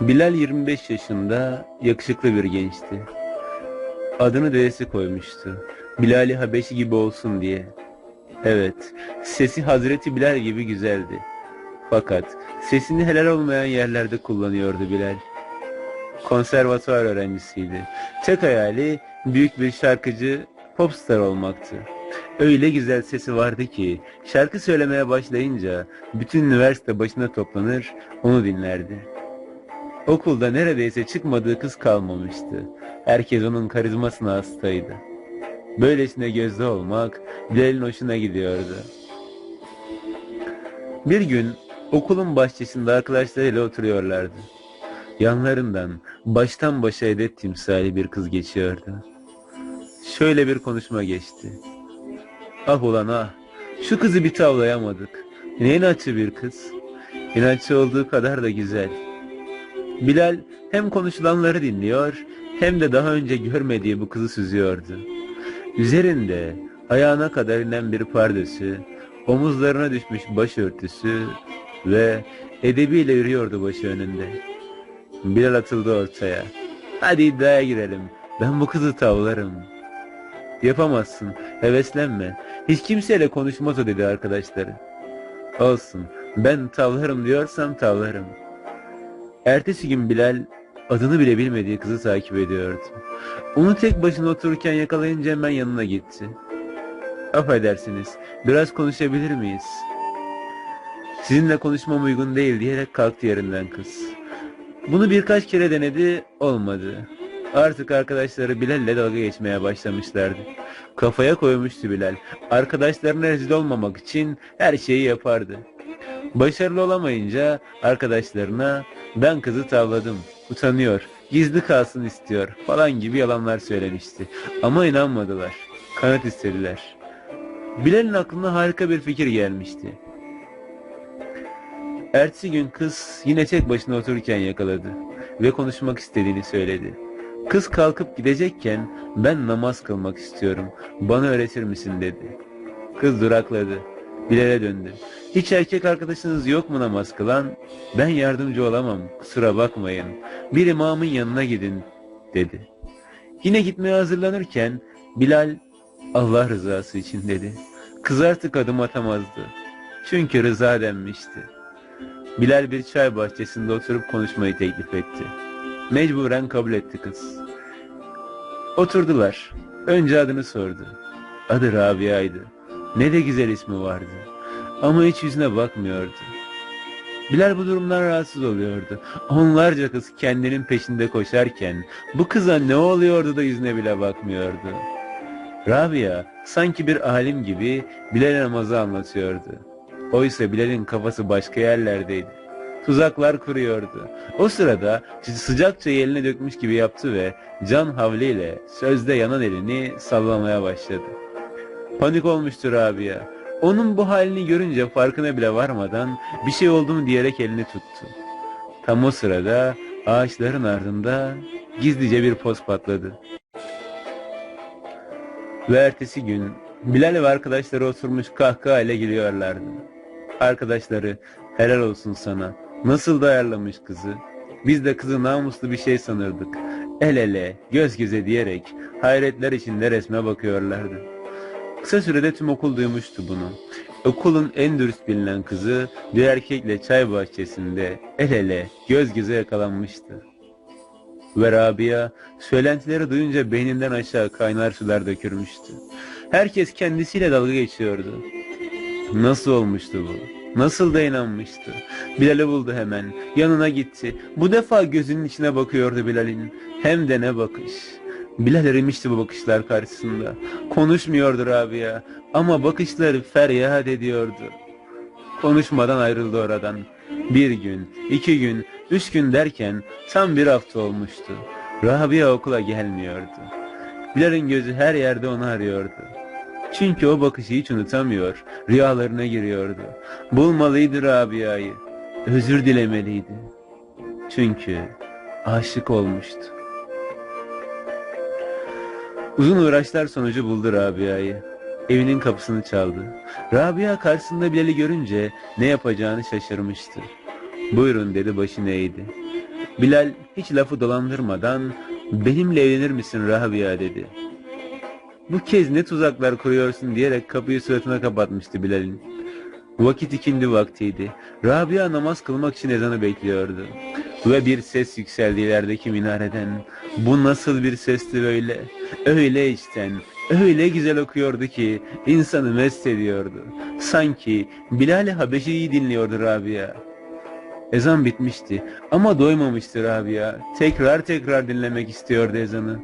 Bilal 25 yaşında yakışıklı bir gençti. Adını dedesi koymuştu. Bilal-i Habeşi gibi olsun diye. Evet, sesi Hazreti Bilal gibi güzeldi. Fakat sesini helal olmayan yerlerde kullanıyordu Bilal. Konservatuvar öğrencisiydi. Tek hayali büyük bir şarkıcı, popstar olmaktı. Öyle güzel sesi vardı ki şarkı söylemeye başlayınca bütün üniversite başına toplanır, onu dinlerdi. Okulda neredeyse çıkmadığı kız kalmamıştı. Herkes onun karizmasına hastaydı. Böylesine gözde olmak Bilal'in hoşuna gidiyordu. Bir gün okulun bahçesinde arkadaşlarıyla oturuyorlardı. Yanlarından baştan başa edet timsali bir kız geçiyordu. Şöyle bir konuşma geçti. Ah ulan ah, şu kızı bir tavlayamadık. Ne inatçı bir kız. İnatçı olduğu kadar da güzel. Bilal hem konuşulanları dinliyor hem de daha önce görmediği bu kızı süzüyordu. Üzerinde ayağına kadar inen bir pardösü, omuzlarına düşmüş başörtüsü ve edebiyle yürüyordu başı önünde. Bilal atıldı ortaya. Hadi iddiaya girelim. Ben bu kızı tavlarım. Yapamazsın. Heveslenme. Hiç kimseyle konuşmaz o dedi arkadaşları. Olsun. Ben tavlarım diyorsam tavlarım. Ertesi gün Bilal adını bile bilmediği kızı takip ediyordu. Onu tek başına otururken yakalayınca hemen yanına gitti. Affedersiniz, biraz konuşabilir miyiz? Sizinle konuşmam uygun değil diyerek kalktı yerinden kız. Bunu birkaç kere denedi, olmadı. Artık arkadaşları Bilal'le dalga geçmeye başlamışlardı. Kafaya koymuştu Bilal. Arkadaşlarına rezil olmamak için her şeyi yapardı. Başarılı olamayınca arkadaşlarına ben kızı tavladım, utanıyor, gizli kalsın istiyor falan gibi yalanlar söylemişti. Ama inanmadılar, kanıt istediler. Bilal'in aklına harika bir fikir gelmişti. Ertesi gün kız yine tek başına otururken yakaladı ve konuşmak istediğini söyledi. Kız kalkıp gidecekken ben namaz kılmak istiyorum, bana öğretir misin dedi. Kız durakladı. Bilal'e döndü. Hiç erkek arkadaşınız yok mu namaz kılan? Ben yardımcı olamam, kusura bakmayın. Bir imamın yanına gidin, dedi. Yine gitmeye hazırlanırken Bilal, Allah rızası için dedi. Kız artık adım atamazdı. Çünkü rıza denmişti. Bilal bir çay bahçesinde oturup konuşmayı teklif etti. Mecburen kabul etti kız. Oturdular. Önce adını sordu. Adı Rabia'ydı. Ne de güzel ismi vardı. Ama hiç yüzüne bakmıyordu. Bilal bu durumdan rahatsız oluyordu. Onlarca kız kendinin peşinde koşarken bu kıza ne oluyordu da yüzüne bile bakmıyordu. Rabia sanki bir alim gibi Bilal'e namazı anlatıyordu. Oysa Bilal'in kafası başka yerlerdeydi. Tuzaklar kuruyordu. O sırada sıcakça eline dökmüş gibi yaptı ve can havliyle sözde yanan elini sallamaya başladı. Panik olmuştu Rabia. Onun bu halini görünce farkına bile varmadan bir şey oldu mu diyerek elini tuttu. Tam o sırada ağaçların ardında gizlice bir poz patladı. Ve ertesi gün Bilal ve arkadaşları oturmuş kahkaha ile gülüyorlardı. Arkadaşları helal olsun sana. Nasıl da ayarlamış kızı. Biz de kızı namuslu bir şey sanırdık. El ele, göz göze diyerek hayretler içinde resme bakıyorlardı. Kısa sürede tüm okul duymuştu bunu. Okulun en dürüst bilinen kızı bir erkekle çay bahçesinde el ele, göz göze yakalanmıştı. Ve Rabia söylentileri duyunca beyninden aşağı kaynar sular dökürmüştü. Herkes kendisiyle dalga geçiyordu. Nasıl olmuştu bu? Nasıl da inanmıştı? Bilal'i buldu hemen. Yanına gitti. Bu defa gözünün içine bakıyordu Bilal'in. Hem de ne bakış. Bilal erimişti bu bakışlar karşısında. Konuşmuyordu Rabia. Ama bakışları feryat ediyordu. Konuşmadan ayrıldı oradan. Bir gün, iki gün, üç gün derken tam bir hafta olmuştu. Rabia okula gelmiyordu. Bilal'in gözü her yerde onu arıyordu. Çünkü o bakışı hiç unutamıyor, rüyalarına giriyordu. Bulmalıydı Rabia'yı, özür dilemeliydi. Çünkü aşık olmuştu. Uzun uğraşlar sonucu buldu Rabia'yı. Evinin kapısını çaldı. Rabia karşısında Bilal'i görünce ne yapacağını şaşırmıştı. Buyurun dedi başını eğdi. Bilal hiç lafı dolandırmadan benimle evlenir misin Rabia dedi. Bu kez ne tuzaklar kuruyorsun diyerek kapıyı suratına kapatmıştı Bilal'in. Vakit ikindi vaktiydi. Rabia namaz kılmak için ezanı bekliyordu. Ve bir ses yükseldi ilerideki minareden. Bu nasıl bir sesti böyle? Öyle içten, öyle güzel okuyordu ki insanı mest ediyordu. Sanki Bilal-i Habeşi'yi dinliyordu Rabia. Ezan bitmişti ama doymamıştı Rabia. Tekrar tekrar dinlemek istiyordu ezanı.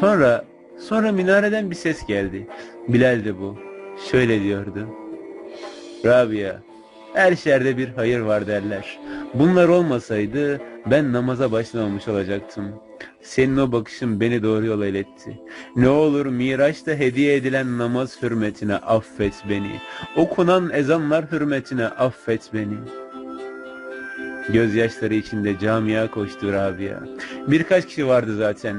Sonra, sonra minareden bir ses geldi. Bilal'di bu. Şöyle diyordu. Rabia, her şerde bir hayır var derler. Bunlar olmasaydı ben namaza başlamamış olacaktım. Senin o bakışın beni doğru yola iletti. Ne olur Miraç'ta hediye edilen namaz hürmetine affet beni. Okunan ezanlar hürmetine affet beni. Gözyaşları içinde camia koştu Rabia. Birkaç kişi vardı zaten.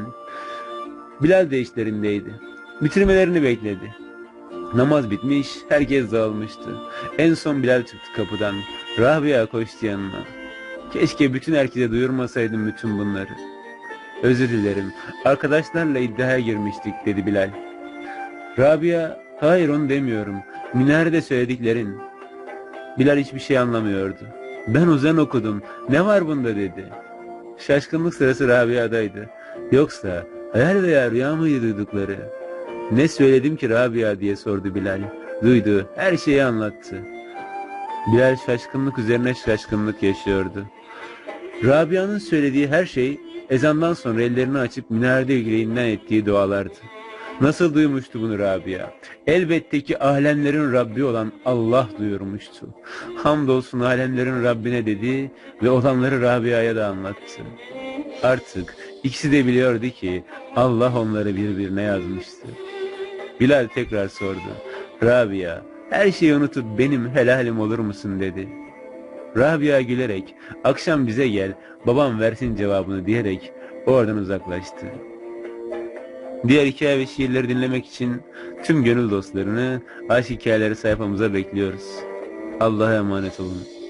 Bilal de işlerindeydi. Bitirmelerini bekledi. Namaz bitmiş, herkes dağılmıştı. En son Bilal çıktı kapıdan. Rabia koştu yanına. Keşke bütün herkese duyurmasaydım bütün bunları. Özür dilerim. Arkadaşlarla iddiaya girmiştik dedi Bilal. Rabia, hayır onu demiyorum. Minarede söylediklerin. Bilal hiçbir şey anlamıyordu. Ben uzan okudum. Ne var bunda dedi. Şaşkınlık sırası Rabia'daydı. Yoksa hayal veya rüya mıydı duydukları? Ne söyledim ki Rabia diye sordu Bilal. Duydu, her şeyi anlattı. Bilal şaşkınlık üzerine şaşkınlık yaşıyordu. Rabia'nın söylediği her şey ezandan sonra ellerini açıp minarede yüreğinden ettiği dualardı. Nasıl duymuştu bunu Rabia? Elbette ki alemlerin Rabbi olan Allah duyurmuştu. Hamdolsun alemlerin Rabbine dedi ve olanları Rabia'ya da anlattı. Artık ikisi de biliyordu ki Allah onları birbirine yazmıştı. Bilal tekrar sordu. Rabia, her şeyi unutup benim helalim olur musun dedi. Rabia gülerek, akşam bize gel, babam versin cevabını diyerek oradan uzaklaştı. Diğer hikaye ve şiirleri dinlemek için tüm gönül dostlarını aşk hikayeleri sayfamıza bekliyoruz. Allah'a emanet olun.